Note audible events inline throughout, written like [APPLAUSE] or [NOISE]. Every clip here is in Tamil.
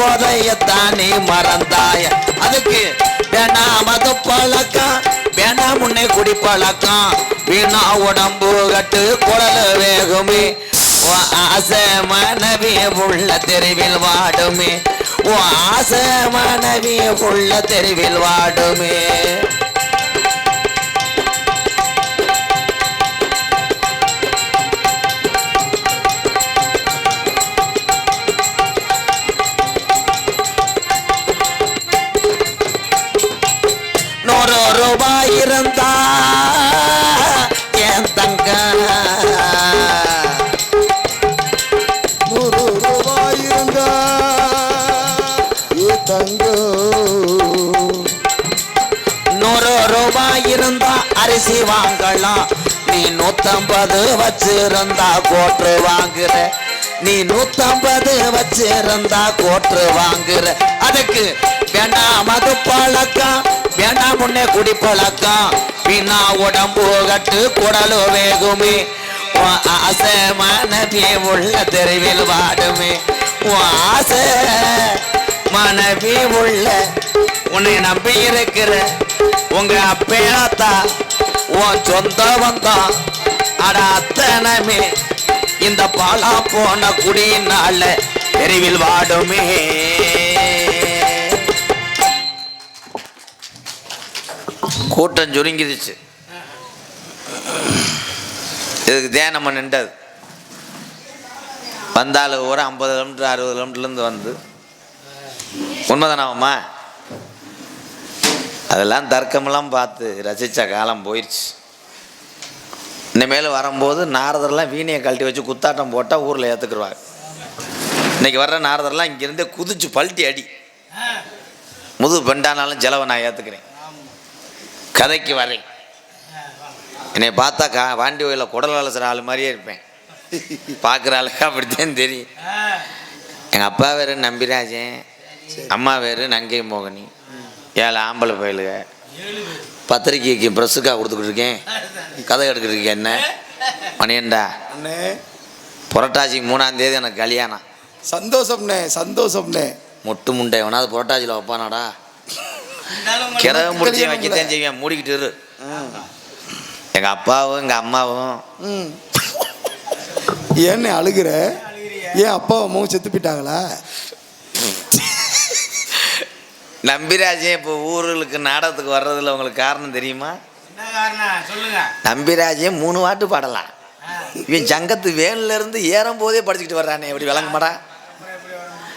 போதையத்தான் நீ மறந்தாய? அதுக்கு வேணா மது பழக்கம் வேணா முன்னே குடி பழக்கம். வீணா உடம்பு கட்டு குடல் வேகுமே. ஆசை மனைவி உள்ள தெருவில் வாடுமே. உன் ஆசை மனைவி உள்ள தெருவில் வாடுமே. பேசி வாங்கலாம். நீ நூத்தம்பது வச்சிருந்தா கோட்டு வாங்குற. நீ நூத்தம்பது வச்சிருந்தா கோட்டு வாங்குற. அதுக்கு வேண்டாம் மது பழக்கம் வேண்டாம் முன்னே குடி பழக்கம் பின்னா உடம்பு கட்டு குடலு வேகுமே. ஆசை மனைவி உள்ள தெருவில் வாடுமே. உன் ஆசை மனைவி உள்ள உன்னை நம்பி இருக்கிற உங்க அப்பேத்தா உன் சொந்த வந்தான் அட அத்தனமே. இந்த பாலா போன குடியினால தெருவில் வாடுமே. கூட்டம் சுருங்கிருச்சு. இதுக்கு தியானம் நின்றது வந்தாலும் ஒரு ஐம்பது கிலோமீட்டர் அறுபது கிலோமீட்டர்லேருந்து வந்து. உண்மைதானாவம்மா அதெல்லாம் தர்க்கமெல்லாம் பார்த்து ரசித்த காலம் போயிடுச்சு இனிமேல் வரும்போது நாரதர்லாம் வீணையை கழட்டி வச்சு குத்தாட்டம் போட்டால் ஊரில் ஏற்றுக்குருவாங்க இன்னைக்கு வர்ற நாரதர்லாம் இங்கேருந்தே குதிச்சு பல்ட்டி அடி. முது பெண்டானாலும் செலவை நான் ஏற்றுக்கிறேன் கதைக்கு வரேன். என்னை பார்த்தா கா வாண்டி கோயிலில் குடல் அலசுற ஆள் மாதிரியே இருப்பேன். பார்க்குற ஆளுக்கு அப்படித்தான் தெரியும். எங்கள் அப்பா வேறு நம்பிராஜன் அம்மா வேறு நங்கை மோகனி. ஏழு ஆம்பளை பயலுக பத்திரிக்கைக்கு ப்ரெஸ்ஸுக்காக கொடுத்துக்கிட்டு இருக்கேன் கதை எடுக்கிறதுக்கு என்ன? மணியண்டா அண்ணே. புரட்டாசி மூணாம் தேதி எனக்கு கல்யாணம். சந்தோஷம்ண்ணே சந்தோஷம்ண்ணே. முட்டு முண்டை எவனாவது புரட்டாசியில் வைப்பானாடா. கிரக முடிச்சு வைக்கத்தான் செய்வேன். மூடிக்கிட்டு இரு. எங்கள் அப்பாவும் எங்கள் அம்மாவும். ஏண்ணே அழுகுற? ஏன் அப்பா அம்மாவும் செத்து போயிட்டாங்களா? நம்பிராஜன் இப்போ ஊர்களுக்கு நாடகத்துக்கு வர்றதுல உங்களுக்கு காரணம் தெரியுமா? என்ன காரணம்? சொல்லுங்க. நம்பிராஜன் மூணு வாட்டு பாடலாம். இவன் சங்கத்து வேன்ல இருந்து ஏறும் போதே படிச்சுக்கிட்டு வர்றானே எப்படி விளங்குமாடா?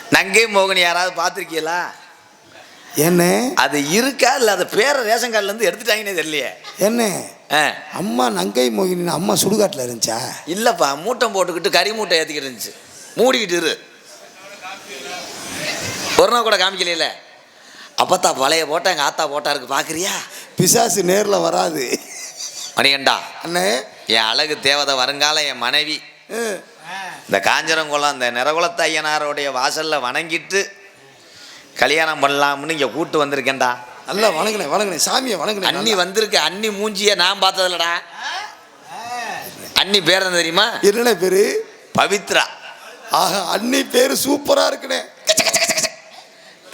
நங்கை மோகன் யாராவது பார்த்துருக்கீங்களா? ஏண்ணே அது இருக்கா இல்லை அது பேரை ரேஷன் கார்டுல இருந்து எடுத்துட்டாங்கன்னே தெரியலையே. என்ன? ஆ. அம்மா நங்கை மோகினி அம்மா சுடுகாட்டில் இருந்துச்சா? இல்லைப்பா மூட்டம் போட்டுக்கிட்டு கறி மூட்டை ஏற்றிக்கிட்டு இருந்துச்சு. மூடிக்கிட்டு இரு. ஒரு நாள் கூட காமிக்கல அப்பத்தா பழைய போட்டா எங்கள் ஆத்தா போட்டா இருக்கு பார்க்குறியா பிசாசு நேரில் வராது. மணிகண்டா அண்ணே. என் அழகு தேவதை வருங்கால என் மனைவி. இந்த காஞ்சரங்குளம் இந்த நிறகுலத்த ஐயனாருடைய வாசல்ல வணங்கிட்டு கல்யாணம் பண்ணலாம்னு இங்கே கூட்டு வந்திருக்கேன்டா. நல்லா வணங்கினேன் வணங்கினேன் சாமியை வணங்கினேன் அண்ணி. வந்திருக்கு அண்ணி மூஞ்சிய நான் பார்த்ததில்லடா. அண்ணி பேர் தெரியுமா? என்னண்ணே பேரு? பவித்ரா. ஆஹா அண்ணி பேரு சூப்பரா இருக்குண்ணே.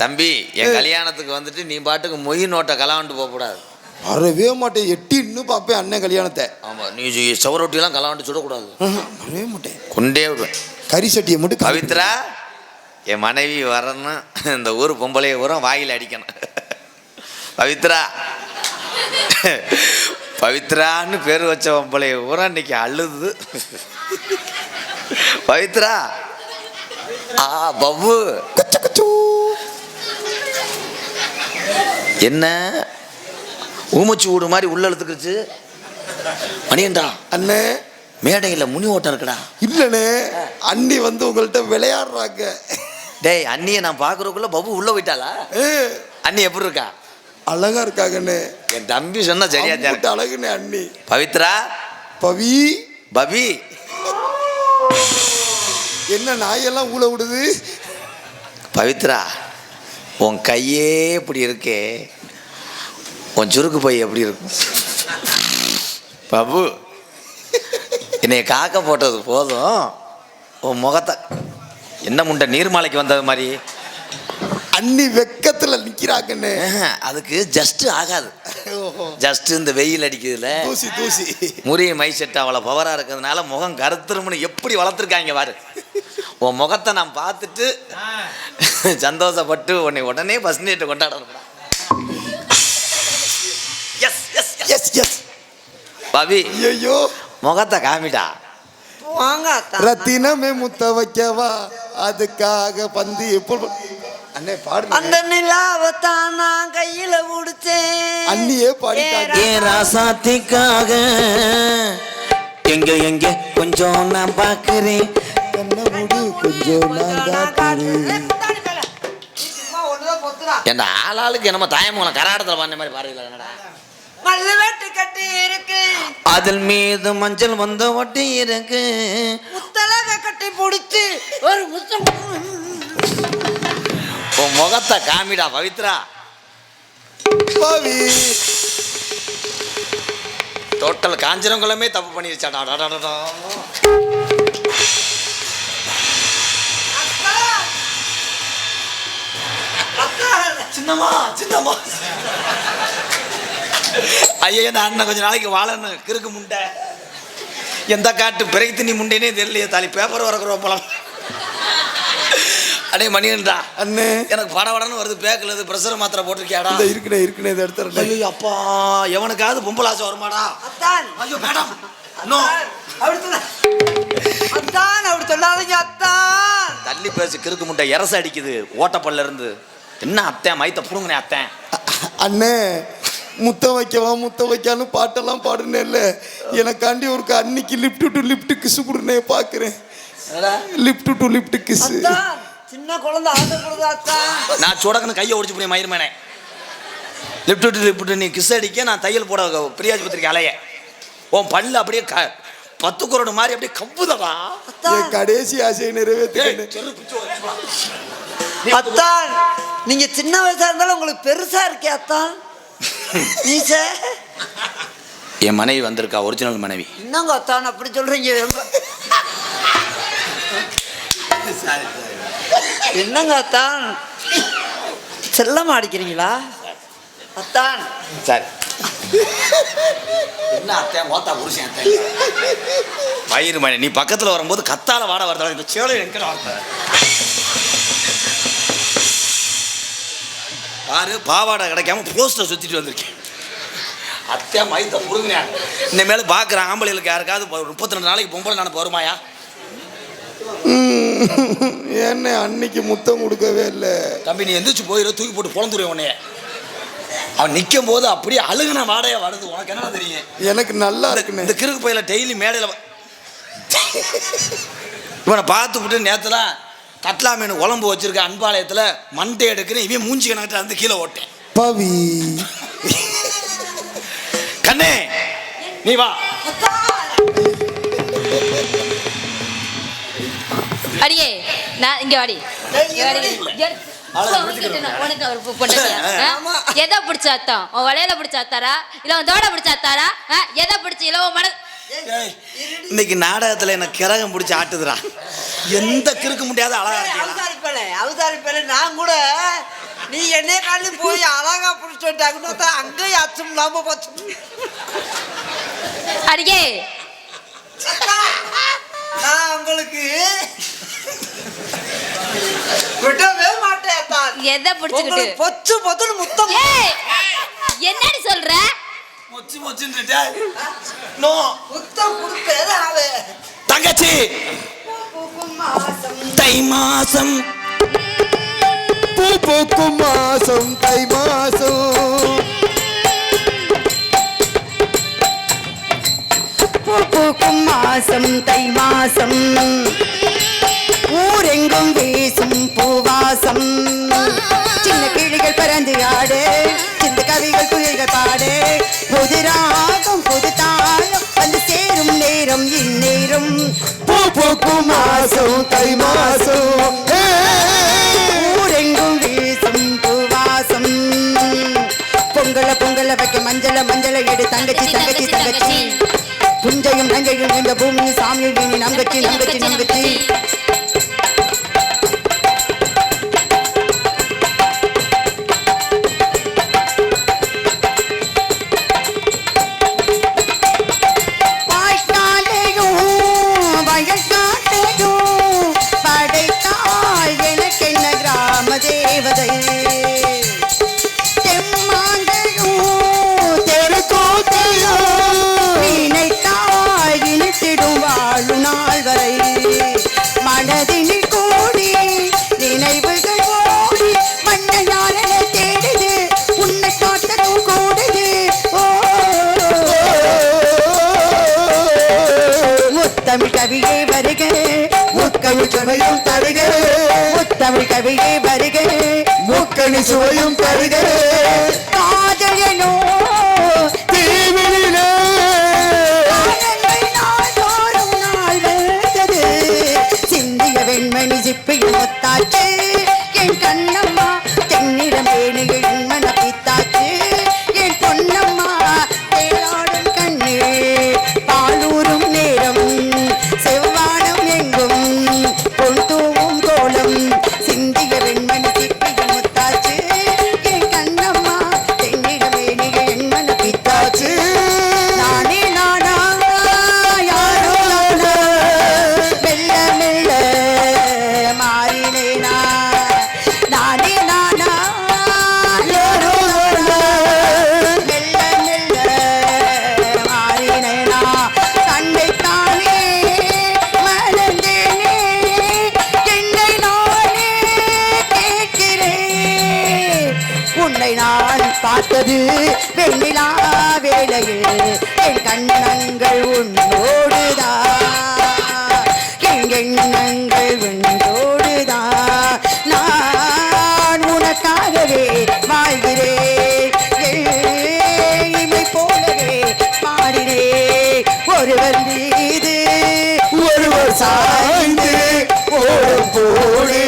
தம்பி என் கல்யாணத்துக்கு வந்துட்டு நீ பாட்டுக்கு மொய் நோட்டை கலாண்டு போகக்கூடாது. வரவே மாட்டேன். எட்டி இன்னும் பார்ப்பேன் அண்ணன் கல்யாணத்தை. ஆமாம் நீ சவரொட்டியெல்லாம் கலாண்டு சுடக்கூடாது. வரவே மாட்டேன். கொண்டே விடுவேன். கறி சட்டியை மட்டும் பவித்ரா என் மனைவி வரணும் இந்த ஊர் பொம்பளைய ஊரம் வாயில் அடிக்கணும். பவித்ரா. பவித்ரான்னு பேர் வச்ச பொம்பளைய ஊரம் இன்னைக்கு அழுது. பவித்ரா. ஆ பப்பு. என்ன? ஊமச்சி வீடு மாதிரி உள்ள இழுத்துக்கிச்சு மணியண்டா அண்ணே. மேடையில் முனி ஓட்டம் இருக்குடா. இல்லண்ணே. அண்ணி வந்து உங்கள்கிட்ட விளையாடுறாங்க. டேய் அண்ணியை நான் பார்க்குறதுக்குள்ள பப்பு உள்ள போயிட்டாளா? அண்ணி எப்படி இருக்கா? அழகா இருக்காங்கண்ணே. என் தம்பி சொன்னா சரியா அம்புட்டு அழகுண்ணே அண்ணி. பவித்ரா? பவி. பவி. என்ன நாயெல்லாம் ஊழ விடுது? பவித்ரா உன் கையே இப்படி இருக்கே. உன் சுருக்கு பை எப்படி இருக்கும்? பாபு. என்னை காக்க போட்டது போதும். உன் முகத்தை என்ன முண்டை நீர்மாலைக்கு வந்தது மாதிரி? அண்ணி வெக்கத்துல நிக்கிறாங்கண்ணே ஆஹ், அதுக்கு ஜஸ்ட் ஆகாது. ஓஹோ. ஜஸ்ட் இந்த வெயில் அடிக்குதுல. தூசி தூசி. முறிய மை செட் அவ்வளோ பவராக இருக்கிறதுனால முகம் கருத்துருமுன்னு எப்படி வளர்த்துருக்காங்க பாரு. உன் முகத்தை நான் பார்த்துட்டு சந்தோஷப்பட்டு உன்னை உடனே பஸ் நீட்டை கொண்டாடணும் yes yes yes yes Pavi ஐயோ முகத்தை காமிடா. ரத்தினமே முத்த வைக்கவா? அதுக்காக பந்து எப்போ அண்ணே பாடுங்க. அந்த நிலாவத்தான் நான் கையில முடிச்சேன் அண்ணியே பாடிட்டாங்க. ஏ ராசாத்திக்காக? எங்க எங்க? கொஞ்சம் நான் பார்க்கிறேன் கண்ண மூடு கொஞ்சம் நான் காட்டுறேன். என் ஆளாளுக்கு என்னமோ தாயமூலம் கராடத்தில் பண்ண மாதிரி பாருங்களா என்னடா? மல்லு வெட்டு கட்டி இருக்கு. அதில் மீது மஞ்சள் வந்து ஒட்டி இருக்கு. முத்தலக கட்டி பிடிச்சு ஒரு முத்தம். உன் முகத்தை காமிடா பவித்ரா. பாவி டோட்டல் காஞ்சிரங்குளமே தப்பு பண்ணிருச்சாடா சின்னம்மா சின்னம்மா. ஐயா இந்த அண்ணன் கொஞ்ச நாளைக்கு வாழணும். கிறுக்கு முண்டை. எந்த காட்டு பிறகு நீ முண்டைனே தெரியலையே தாலி பேப்பர் வரக்குற போலாம் அடே மணிகண்டா. அண்ணே. எனக்கு பட படன்னு வருது பேக்கில் இது ப்ரெஷர் மாத்திரை போட்டிருக்கியாடா. இந்த இருக்குனே இருக்குனே இதை எடுத்துறேன் ஐயோ அப்பா. எவனுக்காவது பொம்பளை ஆசை வருமாடா. அத்தான். ஐயோ மேடம். நோ அத்தான் அப்படி சொல்லாதீங்க அத்தான். தள்ளி பேசி கிறுக்கு முட்டை எரச அடிக்குது ஓட்டப்பல்ல இருந்து. என்ன அத்தேன் மைத்த புடுங்கனே அத்தேன் அண்ணே முத்த வைக்கவா முத்த வைக்கான்னு பாட்டெல்லாம் பாடுனேல்ல எனக்காண்டி ஒரு அன்னைக்கு லிப்ட் டு லிப்ட் கிஸ் கொடுனே பாக்குறேன். லிப்ட் டு லிப்ட் கிஸ் சின்ன குழந்தை ஆசைப்படுது நான் சுடக்குன்னு கையை ஒடிச்சு போய் மயிர்மேனே லிப்ட் விட்டு லிப்ட் நீ கிஸ் அடிக்க நான் தையல் போட பிரியாஜ் பத்திரிக்கை அலைய. உன் பல்லு அப்படியே க பத்து குரோடு மாதிரி அப்படியே என் கடைசி ஆசையை நிறைவேற்றுக்கண்ணே அத்தான் நீங்க சின்ன வயசா இருந்தாலும் உங்களுக்கு பெருசா இருக்கே அத்தான். நீச என் மனைவி வந்திருக்கா ஒரிஜினல் மனைவி. என்னங்க அத்தான் அப்படி சொல்றீங்க? என்னங்க அத்தான்? செல்லமா அடிக்கிறீங்களா? அத்தான். சரி. என்ன அத்தேன் ஓத்தா புருஷன் அத்தேன் வயிறு மணி நீ பக்கத்தில் வரும்போது கத்தால வாட வரதா இந்த சேலை எங்க வார்த்தை பாரு பாவாடை கிடைக்காம போஸ்டர் சுத்திட்டு வந்திருக்கேன். அத்தை மைத்த புடுங்கினேன் இனிமேல் பார்க்குற ஆம்பளைகளுக்கு யாருக்காவது முப்பத்தி ரெண்டு நாளைக்கு பொம்பளை நினப்பு வருமாயா என்ன அன்னைக்கு முத்தம் கொடுக்கவே இல்லை. தம்பி நீ எந்திரிச்சு போயிரு தூக்கி போட்டு பொழந்துருவேன் உன்னைய. அவன் நிற்கும் போது அப்படியே அழுகுன வாடையா வருது. உனக்கு என்ன தெரியும்? எனக்கு நல்லா இருக்குண்ணே இந்த கிறுக்கு பையில டெய்லி மேடையில் இவனை பார்த்து விட்டு நேற்றுலாம் கட்லா மீன் குழம்பு வச்சிருக்க அன்பாலயத்தில் மண்டை எடுக்கிறேன் இவன் மூஞ்சி கணக்கிட்ட வந்து கீழே ஓட்டேன். பவி. கண்ணே நீ வா. அடியே நான் இங்க வாடி. உனக்கு அவர்? எதை பிடிச்ச அத்தம் உன் வளையல பிடிச்ச அத்தாரா இல்ல உன் தோட பிடிச்ச அத்தாரா ஆ? எதை பிடிச்ச இல்ல உன் மன இன்னைக்கு நாடகத்தில் எனக்கு கிரகம் பிடிச்சி ஆட்டுதுடா. எந்த கிறுக்க முடியாத அழகா அவதாரிப்பேல அவதாரிப்பேல நான் கூட நீ என்னைய காலி போய் அழகா பிடிச்சிட்டாங்கன்னு தான் அங்கேயும் அச்சம் இல்லாம போச்சு. அடியே. நான் உங்களுக்கு விடவே மாட்டேன் தான். எதை பிடிச்சுக்கிட்டு? உங்களுக்கு பொச்சு பொத்துன்னு முத்தம். ஏய் என்னடி சொல்ற? மொச்சு மொச்சுன்னு நோ. முத்தம் கொடுத்தது ஆளு தங்கச்சி. தை மாசம். பூ பூக்கும் மாசம் தை மாசம் பூ பூக்கும் மாசம் தை மாசம் ஊரெங்கும் வீசும் பூவாசம். சின்ன கிளிகள் பறந்து ஆடு சின்ன கவிகள் குயில்கள் பாடு. புது ராகம் புது தாளம் வந்து சேரும் நேரம் இந்நேரம். பூ பூக்கும் மாசம் தை மாசம் ஏ, ஊரெங்கும் வீசும் பூவாசம். பொங்கல பொங்கல வைக்க மஞ்சள மஞ்சள எடு தங்கச்சி தங்கச்சி தங்கச்சி புஞ்சையும் நஞ்சையும் இந்த பூமி சாமியும் இனி நங்கச்சி நங்கச்சி. தேவதையே சிந்திய வெண்மணி சிப்பியில் என் கண்ணம் பார்த்தது வெண்ணிலா வேளையில் என் கண்ணங்கள் உன்னோடுதான் என் எண்ணங்கள் உன்னோடுதான் நான் உனக்காகவே வாழ்கிறேன். இமை போலவே பாடினேன் ஒருவர் மீது ஒருவர் சாய்ந்து ஓடும் போடு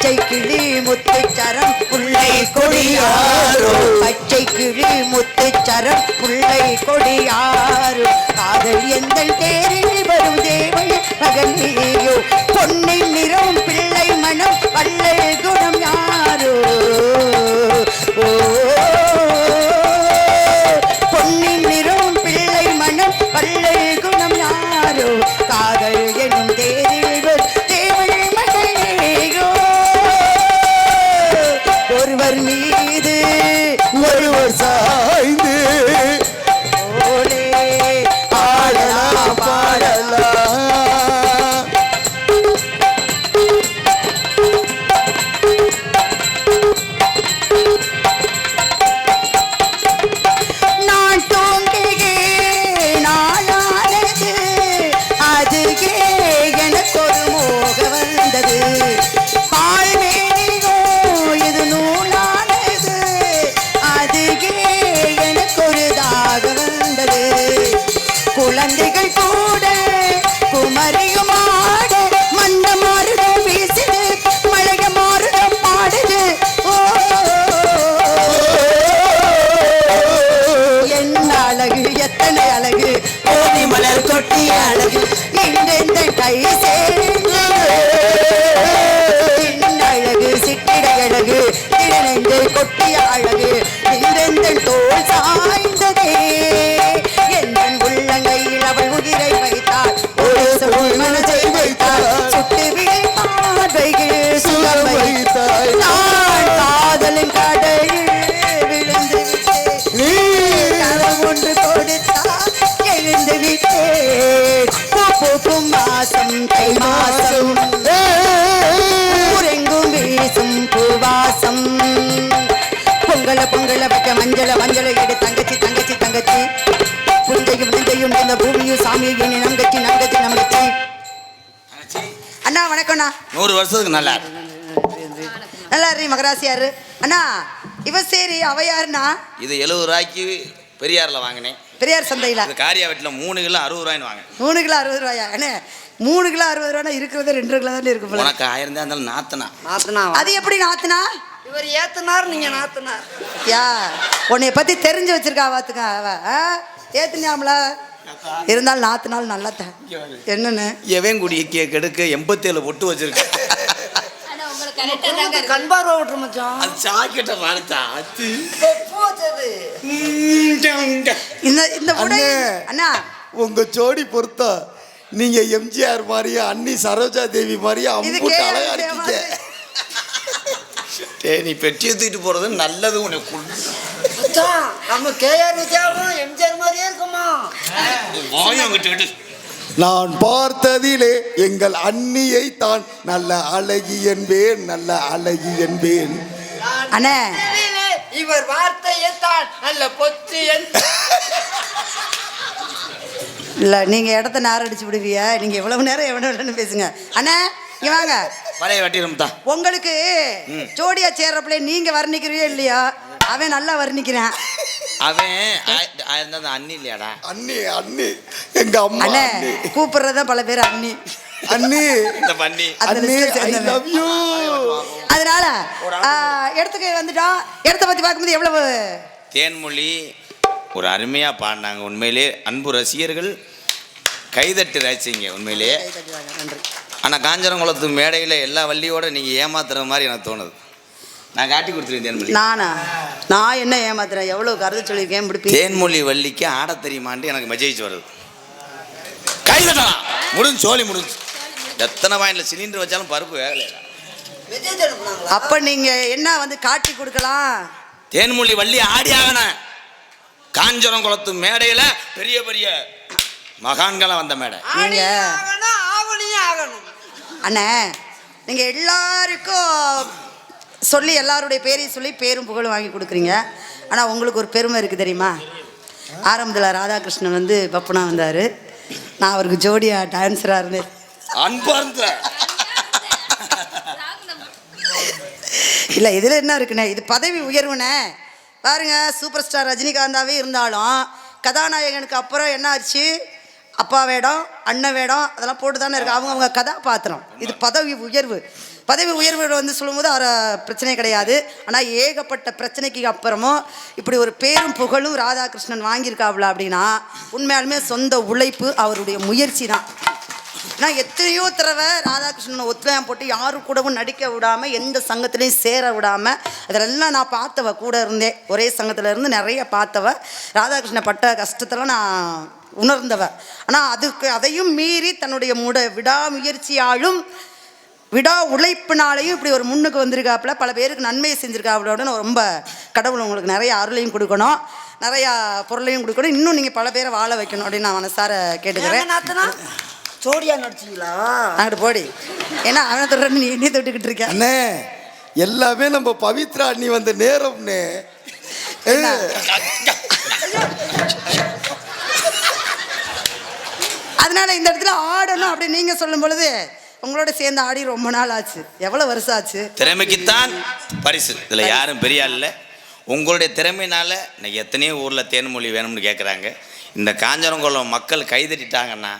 பச்சை கிளி முத்துச்சரம் முல்லை கொடியாரோ பச்சை கிளி முத்துச்சரம் முல்லை கொடியாரோ காதல் எந்த தேரில் வரும் தேவள் மகனேயோ பொன்னின் நிறம் பிள்ளை மனம் வள்ளல் அழகு எத்தனை அழகு? கோதி மலர் கொட்டிய அழகு. இன்றெந்த கை அழகு சிட்டிட அழகு. இணைந்து கொட்டிய அழகு. இன்றெந்த தோல் சாய் மாசம் தை மாசம் ஊரெங்கும் வீசும் பூவாசம். பொங்கல பொங்கல வைக்க மஞ்சள மஞ்சள எடு தங்கச்சி தங்கச்சி தங்கச்சி. புஞ்சையும் நெஞ்சையும் இந்த பூமியும் சாமியும் இனி நங்கச்சி நங்கச்சி நங்கச்சி அண்ணா வணக்கம்ண்ணா. நூறு வருஷத்துக்கு நல்லா. நல்லா இரு மகராசியாரு. அண்ணா இவ சரி அவ யாருண்ணா? இது எழுபது ரூபாய்க்கு பெரியாரில் வாங்கினேன். பெரியார் சந்தையில. காரியா வீட்டில் மூணு கிலோ அறுபது ரூபாய்னு வாங்கினேன். மூணு கிலோ அறுபது ரூபாயா? அண்ணே மூணு கிலோ அறுபது ரூபானா இருக்கிறது ரெண்டு கிலோ தானே இருக்கு போல. உனக்கு ஆயிரம் தான் இருந்தாலும் நாத்தனா. நாத்துனா அது எப்படி நாத்துனா? இவர் ஏத்துனார் நீங்க நாத்துனார். யா உன்னைய பத்தி தெரிஞ்சு வச்சிருக்கா பாத்துக்க அவ? ஏத்துனியாமல? இருந்தாலும் நாத்து நாள் நல்லா தான் என்னன்னு? எவன் குடி கெடுக்க எண்பத்தேழு பொட்டு வச்சிருக்க. கரெக்டா தாங்க இருக்கு. கண் பார்வை விட்டுரு மச்சான். அது சாக்கிட்ட வார்த்தா அது. போச்சது இந்த இந்த. அண்ணா. உங்க ஜோடி பொறுத்தா நீங்க எம்ஜிஆர் மாதிரியும் அண்ணி சரோஜா தேவி மாதிரியும் இது அம்புட்டு அழகா இருக்கீங்க நீ பெட்டியை தூக்கிட்டு போறது நல்லது உனக்கு. நம்ம கேஆர் விஜயாவும் எம்ஜிஆர் மாதிரியே இருக்குமா? நான் பார்த்ததிலே எங்கள் அண்ணியை தான் நல்ல அழகி என்பேன் நல்ல அழகி என்பேன். அண்ணே. இவர் வார்த்தையை தான் நல்ல பொத்து என் [LAUGHS] இல்ல நீங்க இடத்த நார் அடிச்சு விடுவிய. நீங்க எவ்வளவு நேரம் எவ்வளவு பேசுங்க. அண்ணா இங்க வாங்க. வரைய வெட்டிடும் தான் உங்களுக்கு ஜோடியா சேர்றப்பல நீங்க வர்ணிக்கிறீங்க இல்லையா? அவன் நல்லா வர்ணிக்கிறான். அவன் அண்ணி இல்லையாடா? அண்ணி அண்ணி. எங்க அம்மா அண்ணே அண்ணி. கூப்பிடுறத பல பேர் அண்ணி. அண்ணி. இந்த பண்ணி அந்த அண்ணி list ல ஐ சேர்ந்தவன். லவ் யூ அதனால இடத்துக்கு வந்துட்டோம். இடத்த பத்தி பார்க்கும்போது எவ்வளவு? தேன்மொழி ஒரு அருமையாக பாடினாங்க. உண்மையிலே அன்பு ரசிகர்கள் கைதட்டு ரசிங்க உண்மையிலே நன்றி. ஆனால் காஞ்சனங்குளத்து மேடையில் எல்லா வள்ளியோட நீங்கள் ஏமாத்துற மாதிரி எனக்கு தோணுது. நான் காட்டி கொடுத்துருவேன் நானா? நான் என்ன ஏமாத்துறேன்? எவ்வளவு கருத்து சொல்லியிருக்கேன்? பிடிப்பி தேன்மொழி வள்ளிக்கு ஆட தெரியுமான்ட்டு எனக்கு மெசேஜ் வருது. கைதட்டலாம் முடிஞ்சு சோழி முடிஞ்சு. எத்தனை வாயில சிலிண்டர் வச்சாலும் பருப்பு வேகலையா? அப்ப நீங்க என்ன வந்து காட்டி கொடுக்கலாம்? தேன்மொழி வள்ளி ஆடி ஆகணும். காஞ்சனங்குளத்து மேடையில் பெரிய பெரிய மகான்களாம் வந்த மேடை. நீங்க- ஆகணும் ஆவணியும் ஆகணும். அண்ணே நீங்க எல்லாருக்கும் சொல்லி எல்லாருடைய பேரையும் சொல்லி பேரும் புகழும் வாங்கி கொடுக்குறீங்க. ஆனா உங்களுக்கு ஒரு பெருமை இருக்கு தெரியுமா? ஆரம்பத்தில் ராதாகிருஷ்ணன் வந்து பப்புனா வந்தார். நான் அவருக்கு ஜோடியா டான்ஸராக இருந்தேன். அன்பார்ந்த இல்லை இதில் என்ன இருக்குண்ணே? இது பதவி உயர்வுண்ணே. பாருங்க சூப்பர் ஸ்டார் ரஜினிகாந்தாவே இருந்தாலும் கதாநாயகனுக்கு அப்புறம் என்ன ஆச்சு? அப்பா வேடம் அண்ணன் வேடம் அதெல்லாம் போட்டு தானே இருக்கு. அவங்கவுங்க கதாபாத்திரம். இது பதவி உயர்வு. பதவி உயர்வு வந்து சொல்லும்போது அவரை பிரச்சனை கிடையாது. ஆனால் ஏகப்பட்ட பிரச்சனைக்கு அப்புறமும் இப்படி ஒரு பேரும் புகழும் ராதாகிருஷ்ணன் வாங்கியிருக்காப்ல அப்படின்னா உண்மையாலுமே சொந்த உழைப்பு அவருடைய முயற்சி தான். நான் எத்தனையோ தடவை ராதாகிருஷ்ணனை ஒத்துழையம் போட்டு யாரும் கூடவும் நடிக்க விடாமல் எந்த சங்கத்துலேயும் சேர விடாமல் அதெல்லாம் நான் பார்த்தவ கூட இருந்தேன் ஒரே சங்கத்தில் இருந்து நிறைய பார்த்தவ ராதாகிருஷ்ணன் பட்ட கஷ்டத்தெல்லாம் நான் உணர்ந்தவ. ஆனால் அதுக்கு அதையும் மீறி தன்னுடைய முட விடாமுயற்சியாலும் விடா உழைப்பினாலையும் இப்படி ஒரு முன்னுக்கு வந்திருக்காப்புல. பல பேருக்கு நன்மையை செஞ்சுருக்காப்புலோட ரொம்ப கடவுள் உங்களுக்கு நிறைய அருளையும் கொடுக்கணும். நிறையா பொருளையும் கொடுக்கணும். இன்னும் நீங்கள் பல பேரை வாழ வைக்கணும் அப்படின்னு நான் மனசார கேட்டுக்கிறேன். ஜோடியா நடிச்சீங்களா? அங்கிட்டு போடி. ஏன்னா அவனை தொடுற நீ என்ன தொட்டுக்கிட்டு இருக்க. அண்ணே எல்லாமே நம்ம பவித்ரா அண்ணி வந்த நேரம்னே. என்ன? அதனால இந்த இடத்துல ஆடணும் அப்படி நீங்க சொல்லும் பொழுது உங்களோட சேர்ந்து ஆடி ரொம்ப நாள் ஆச்சு. எவ்வளவு வருஷம் ஆச்சு? திறமைக்குத்தான் பரிசு. இதில் யாரும் பெரிய ஆள் இல்லை. உங்களுடைய திறமையினால இன்னைக்கு எத்தனையோ ஊரில் தேன்மொழி வேணும்னு கேட்குறாங்க இந்த காஞ்சனங்குளம் மக்கள் கைதட்டிட்டாங்கன்னா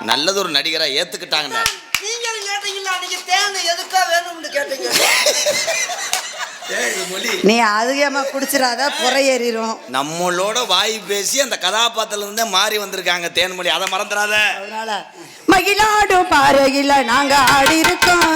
நல்லதொரு நடிகராக ஏற்றுக்கிட்டாங்கன்னா நீங்களும் கேட்டீங்களா? தேன் எதுக்கா வேணும்னு கேட்டீங்க? நீ அதிகமா குடிச்சிடாத புறையேறிடும் நம்மளோட வாய் பேசி அந்த கதாபாத்திரத்துல இருந்தே மாறி வந்திருக்காங்க தேன்மொழி அதை மறந்துடாத. அதனால மகிழாடும் பாறையில நாங்க ஆடி இருக்கோம்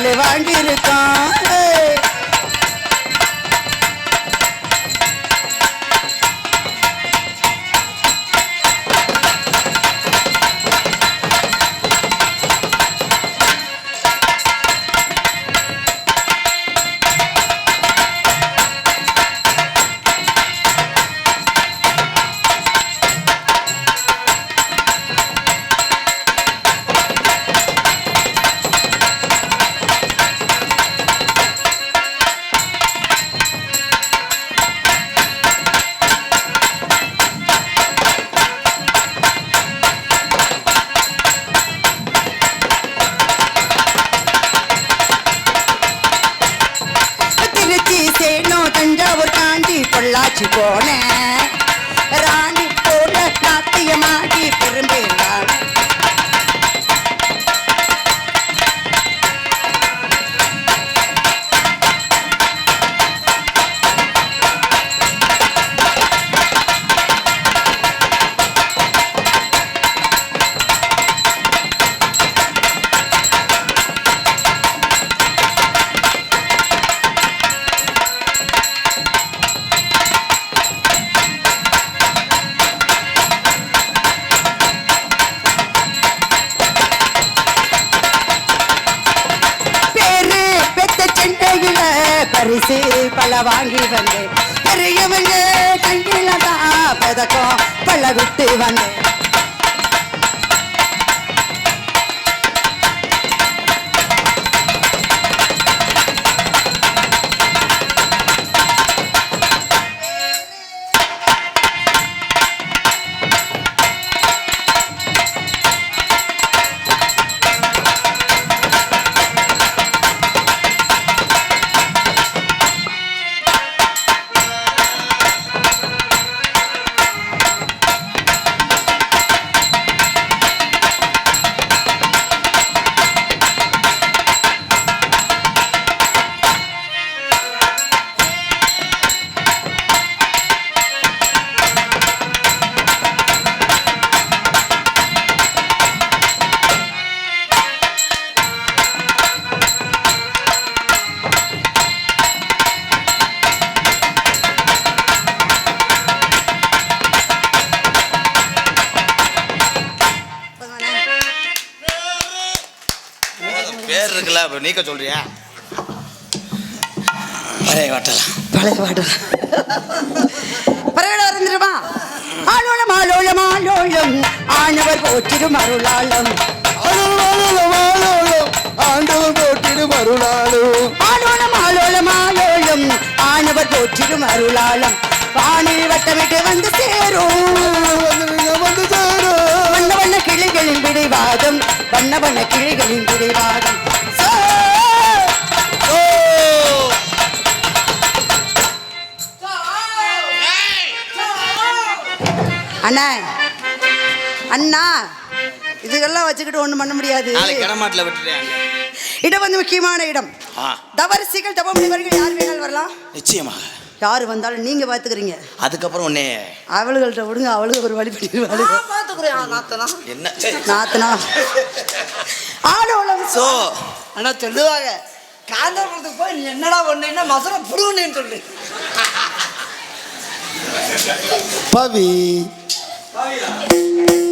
வாங்கிரு இருக்குல்ல அப்ப நீக்க சொல்றியா? பழைய வாட்டலாம் பழைய பாட்டு பரவாயில்ல இருந்துருமா ஆலோலம் ஆலோலம் ஆலோலம். ஆனவர் போற்றிடும் அருளாளம். அருளாளம், ஆளோளம், ஆண்டவன் போட்டிடும் அருளாலும் ஆலோலம் ஆலோலம் ஆலோலம். ஆனவர் போற்றிடும் அருளாளம். வானில் வட்டமிட்டு வந்து சேரும். வந்து சேரும் வண்ண வண்ண கிளிகளின் பிடிவாதம் வண்ண வண்ண கிளிகளின் பிடிவாதம் அண்ணா அண்ணா இதுக்கெல்லாம் வச்சுக்கிட்டு ஒண்ணும் பண்ண முடியாது. நாளைக்கு இடமாட்டில் விட்டுட்டேன் இடம் வந்து முக்கியமான இடம். ஆ. தவரிசைகள் தவ முனிவர்கள் யார் வேணாலும் வரலாம். நிச்சயமாக. யார் வந்தாலும் நீங்க பாத்துக்கிறீங்க. அதுக்கப்புறம் உன்னே அவளுகள்ட்ட விடுங்க அவளுக்கு ஒரு வழி பண்ணிடுவாளுங்க நான் பாத்துக்கிறேன் நாத்தனா. என்ன? நாத்தனா? ஆலோலம் சோ. ஆனா சொல்லுவாங்க காந்தபுரத்துக்கு போய் நீ என்னடா ஒண்ணுன்னா மசரம் புடுங்கன்னு சொல்லு. பவி Thôi à.